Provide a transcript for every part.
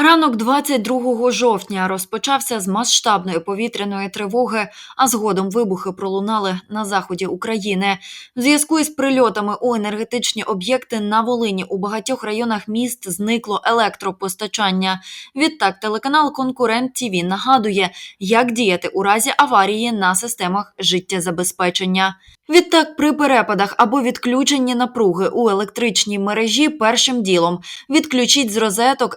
Ранок 22 жовтня розпочався з масштабної повітряної тривоги, а згодом вибухи пролунали на заході України. В зв'язку із прильотами у енергетичні об'єкти на Волині у багатьох районах міст зникло електропостачання. Відтак телеканал Конкурент ТІВІ нагадує, як діяти у разі аварії на системах життєзабезпечення. Відтак, при перепадах або відключенні напруги у електричній мережі першим ділом відключіть з розеток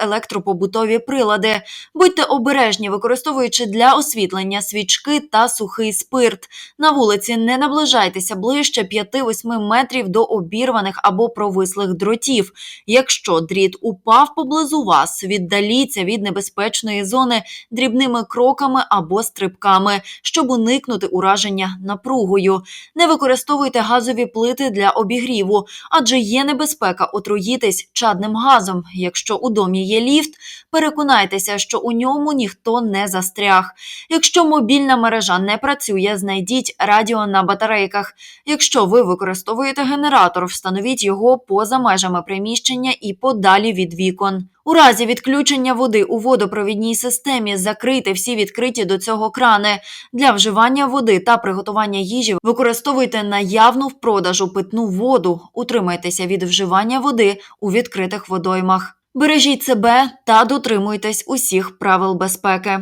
електропобутові прилади. Будьте обережні, використовуючи для освітлення свічки та сухий спирт. На вулиці не наближайтеся ближче 5-8 метрів до обірваних або провислих дротів. Якщо дріт упав поблизу вас, віддаліться від небезпечної зони дрібними кроками або стрибками, щоб уникнути ураження напругою. Не використовуйте газові плити для обігріву, адже є небезпека отруїтись чадним газом. Якщо у домі є ліфт, переконайтеся, що у ньому ніхто не застряг. Якщо мобільна мережа не працює, знайдіть радіо на батарейках. Якщо ви використовуєте генератор, встановіть його поза межами приміщення і подалі від вікон. У разі відключення води у водопровідній системі закрийте всі відкриті до цього крани. Для вживання води та приготування їжі використовуйте наявну в продажу питну воду. Утримайтеся від вживання води у відкритих водоймах. Бережіть себе та дотримуйтесь усіх правил безпеки.